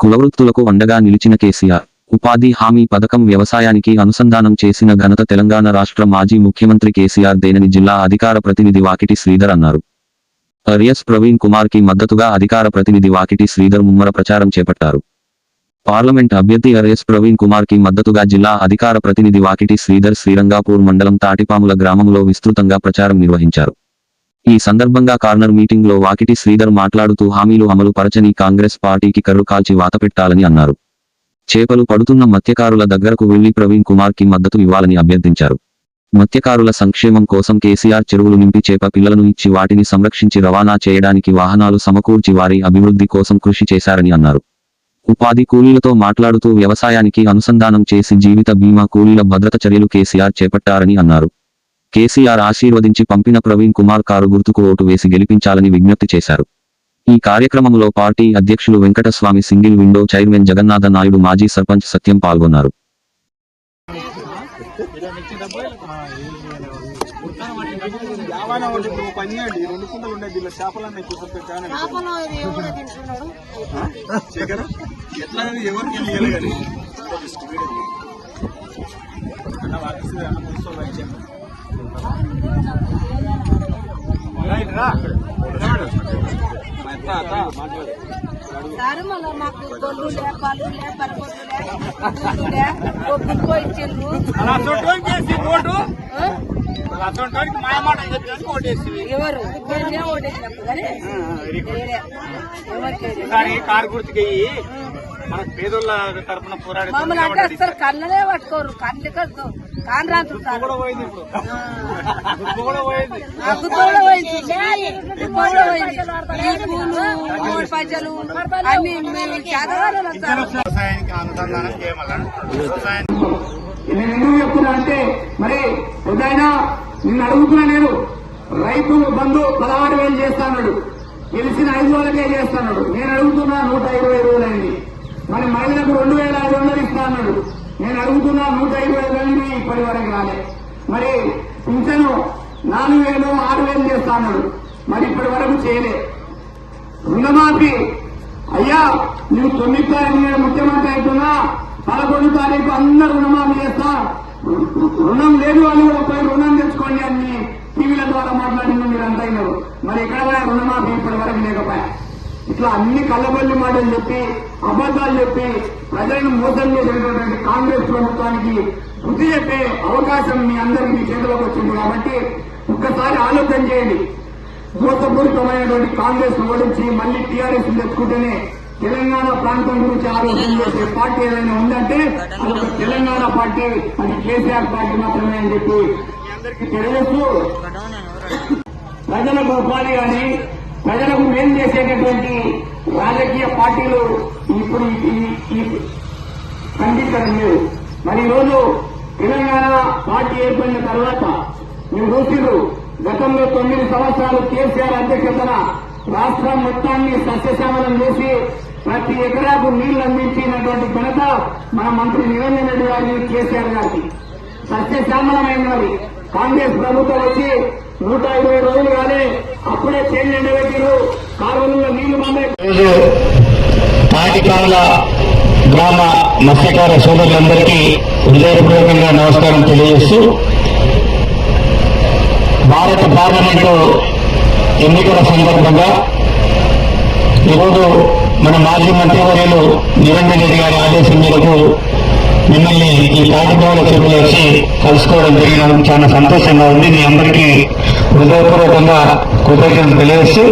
కులవృత్తులకు అండగా నిలిచిన కేసీఆర్. ఉపాధి హామీ పథకం వ్యవసాయానికి అనుసంధానం చేసిన ఘనత తెలంగాణ రాష్ట్ర మాజీ ముఖ్యమంత్రి కేసీఆర్ దేనని జిల్లా అధికార ప్రతినిధి వాకిటి శ్రీధర్ అన్నారు. అరియస్ ప్రవీణ్ కుమార్కి మద్దతుగా అధికార ప్రతినిధి వాకిటి శ్రీధర్ ముమ్మర ప్రచారం చేపట్టారు. పార్లమెంట్ అభ్యర్థి ఆర్ఎస్ ప్రవీణ్ కుమార్కి మద్దతుగా జిల్లా అధికార ప్రతినిధి వాకిటి శ్రీధర్ శ్రీరంగాపూర్ మండలం తాటిపాముల గ్రామంలో విస్తృతంగా ప్రచారం నిర్వహించారు. ఈ సందర్భంగా కార్నర్ మీటింగ్లో వాకిటి శ్రీధర్ మాట్లాడుతూ హామీలు అమలు పరచని కాంగ్రెస్ పార్టీకి కర్రు కాల్చి వాతపెట్టాలని అన్నారు. చేపలు పడుతున్న మత్స్యకారుల దగ్గరకు వెళ్ళి ప్రవీణ్ కుమార్కి మద్దతు ఇవ్వాలని అభ్యర్థించారు. మత్స్యకారుల సంక్షేమం కోసం కేసీఆర్ చెరువులు నింపి చేప పిల్లలను ఇచ్చి వాటిని సంరక్షించి రవాణా చేయడానికి వాహనాలు సమకూర్చి వారి అభివృద్ధి కోసం కృషి చేశారని అన్నారు. ఉపాధి కూలీలతో మాట్లాడుతూ వ్యవసాయానికి అనుసంధానం చేసి జీవిత బీమా కూలీల భద్రత చర్యలు కేసీఆర్ చేపట్టారని అన్నారు. కేసీఆర్ ఆశీర్వదించి పంపిన ప్రవీణ్ కుమార్ కారు గుర్తుకు ఓటు వేసి గెలిపించాలని విజ్ఞప్తి చేశారు. ఈ కార్యక్రమంలో పార్టీ అధ్యక్షులు Venkataswamy single window chairman Jagannatha Naidu మాజీ సర్పంచ్ సత్యం పాల్గొన్నారు. అన్న అన్న రైట్ రా. మళ్ళీ మాకు గొల్లులే పళ్ళులే ఒప్పుకో ఇచ్చిండ్రు. ఎవరు? నేనే ఓటేసినప్పుడు కానీ. ఎవరికి కారు పేదోళ్ళ పోరాడి మమ్మల్ని అంటే అసలు కళ్ళనే పట్టుకోరు కళ్ళు కద్దు. కాన్ రాంటుంటారు కూడా పోయింది ఇప్పుడు. గుర్తు కూడా పోయింది. గుద్దోడ పోయింది. గుద్దోడ పోయింది. ఈ పూలు మూడు పచ్చలు అన్ని మేము చదవాలి వ్యవసాయానికి అనుసంధానం చేయమల్ల? వ్యవసాయం నేను ఎందుకు చెప్తున్నా అంటే మరి ఉదయన నిన్ను అడుగుతున్నా నేను రైతు బంధు పదహారు వేలు చేస్తాడు గెలిచిన ఐదు వేలకే చేస్తాడు నేను అడుగుతున్నా నూట ఇరవై రోజులైంది. మరి మహిళలకు రెండు వేల ఐదు వందలు ఇస్తా అన్నాడు. నేను అడుగుతున్నా నూట ఇరవై వేలు ఇప్పటి వరకు రాలే. మరి పింఛను నాలుగు వేలు ఆరు వేలు చేస్తా అన్నాడు. మరి ఇప్పటి వరకు చేయలే. రుణమాఫీ. అయ్యా నువ్వు తొమ్మిది తారీఖు ముఖ్యమంత్రి అవుతున్నా పదకొండు తారీఖు అందరు రుణమాఫీ చేస్తా. రుణం లేదు అని కూడా పోయి రుణం తెచ్చుకోండి అని టీవీల ద్వారా మాట్లాడింది మీరు అంతైనారు మరి ఎక్కడ రుణమాఫీ ఇప్పటి వరకు లేకపోయా? ఇట్లా అన్ని కళ్ళబల్లి మాటలు చెప్పి అబద్దాలు చెప్పి ప్రజలను మోసం చేసినటువంటి కాంగ్రెస్ ప్రభుత్వానికి బుద్ధి చెప్పే అవకాశం మీ అందరికీ మీ చేతిలోకి వచ్చింది కాబట్టి ఒక్కసారి ఆలోచన చేయండి. మోసపూరితమైనటువంటి కాంగ్రెస్ ఓడించి మళ్ళీ టీఆర్ఎస్ తెచ్చుకుంటేనే తెలంగాణ ప్రాంతం గురించి ఆలోచన చేసే పార్టీ ఏదైనా ఉందంటే అది ఒక తెలంగాణ పార్టీ అది కేసీఆర్ పార్టీ మాత్రమే అని చెప్పి అందరికీ తెలియజేస్తూ ప్రజలకు ఉపాధి కానీ ప్రజలకు మేలు చేసేటటువంటి రాజకీయ పార్టీలు ఇప్పుడు ఈ- కనిపించడం లేదు మరి ఈరోజు తెలంగాణ పార్టీ ఏర్పడిన తర్వాత మీరు చూసిరు గతంలో తొమ్మిది సంవత్సరాలు కేసీఆర్ అధ్యక్షతన రాష్ట్రం మొత్తాన్ని సస్యశ్యామలం చేసి ప్రతి ఎకరాకు నీళ్ళు అందించినటువంటి ఘనత మన మంత్రి నిరంజన్ రెడ్డి గారి కేసీఆర్ గారికి. సస్యశ్యామలమైనది కాంగ్రెస్ ప్రభుత్వం వచ్చి నూట ఇరవై రోజులు కానీ అప్పుడే చేంజ్ ఎండబెట్టిరు కాలువలలో నీళ్ళు మందే గ్రామ మత్స్యకార సోదరులందరికీ హృదయపూర్వకంగా నమస్కారం తెలియజేస్తూ భారత పార్లమెంటు ఎన్నికల సందర్భంగా ఈరోజు మన మాజీ మంత్రివర్యులు నిరంజన్ రెడ్డి గారి ఆదేశం మేరకు మిమ్మల్ని ఈ తాటికాముల చెరువులో వచ్చి కలుసుకోవడం జరిగిన చాలా సంతోషంగా ఉంది. మీ అందరికీ హృదయపూర్వకంగా కృతజ్ఞతలు తెలియజేస్తూ